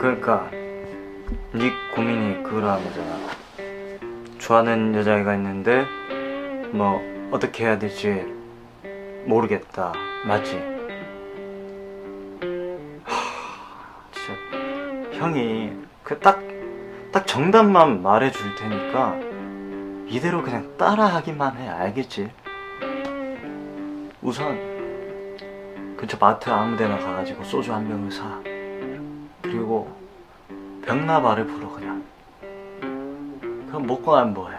그러니까 네 고민이 그거라는 거잖아. 좋아하는 여자애가 있는데 뭐 어떻게 해야 될지 모르겠다. 맞지? 하, 진짜 형이 그딱딱 정답만 말해줄 테니까 이대로 그냥 따라하기만 해. 알겠지? 우선 근처 마트 아무데나 가가지고 소주 한 병을 사. 그리고 병나발을 불어 그냥. 그럼 먹고 나면 뭐해?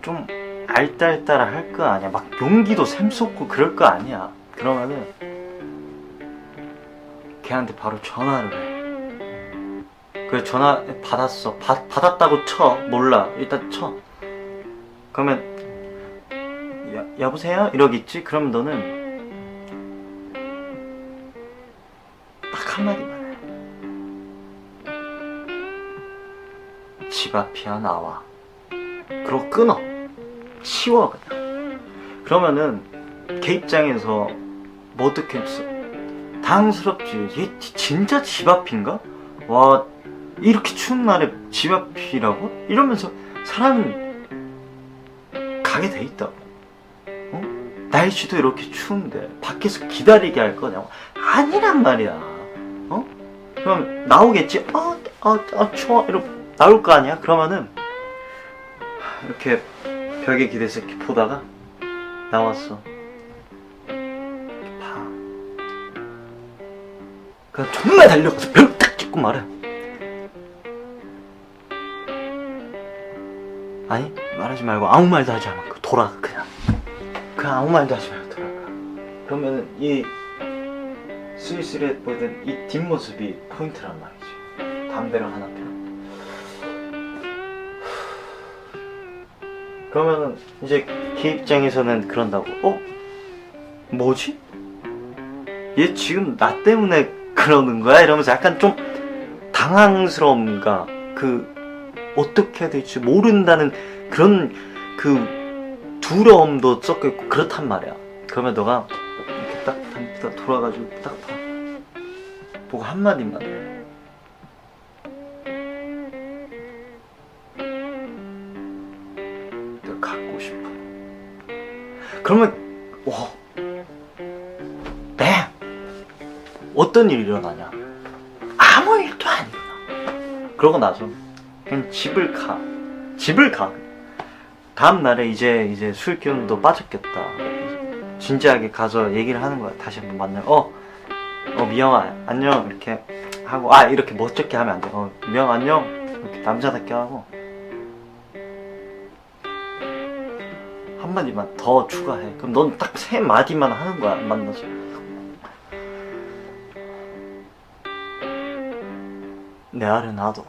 좀 알딸딸 할 거 아니야. 막 용기도 샘솟고 그럴 거 아니야. 그러면은 걔한테 바로 전화를 해. 그래 전화 받았어. 받, 받았다고 쳐. 몰라. 일단 쳐. 그러면 여, 여보세요? 이러겠지? 그럼 너는 딱 한마디만 집 앞이야 나와. 그러고 끊어. 치워 그냥. 그러면은 걔 입장에서 뭐 어떻게 했어? 당스럽지. 얘 지- 진짜 집 앞인가? 와 이렇게 추운 날에 집 앞이라고? 이러면서 사람은 가게 돼 있다고. 어? 날씨도 이렇게 추운데 밖에서 기다리게 할 거냐고? 아니란 말이야. 어? 그럼 나오겠지? 어, 어, 어, 추워. 이러고 나올 거 아니야? 그러면은 이렇게 벽에 기대서 이렇게 보다가 나왔어. 이렇게 봐. 그냥 정말 달려가서 벽 딱 찍고 말해. 아니 말하지 말고 아무 말도 하지 않고 돌아가 그냥. 그냥 아무 말도 하지 말고 돌아가. 그러면은 이 스위스리에 보던 이 뒷모습이 포인트란 말이지. 담배를 하나 피워. 그러면은 이제 걔 입장에서는 그런다고. 어? 뭐지? 얘 지금 나 때문에 그러는 거야? 이러면서 약간 좀 당황스러움과 그 어떻게 해야 될지 모른다는 그런 그 두려움도 섞여 있고 그렇단 말이야. 그러면 너가 이렇게 딱 돌아가지고 딱 봐. 보고 한마디만 갖고 싶어. 그러면 와, 네. 어떤 일이 일어나냐? 아무 일도 안 일어나. 그러고 나서 그냥 집을 가. 집을 가. 다음 날에 이제 이제 술 기운도 빠졌겠다. 진지하게 가서 얘기를 하는 거야. 다시 한번 만나. 어, 어 미영아 안녕 이렇게 하고 아 이렇게 멋쩍게 하면 안 돼. 어 미영 안녕 이렇게 남자답게 하고 한마디만 더 추가해. 그럼 넌 딱 세 마디만 하는 거야, 만나서. 내 알은 나도.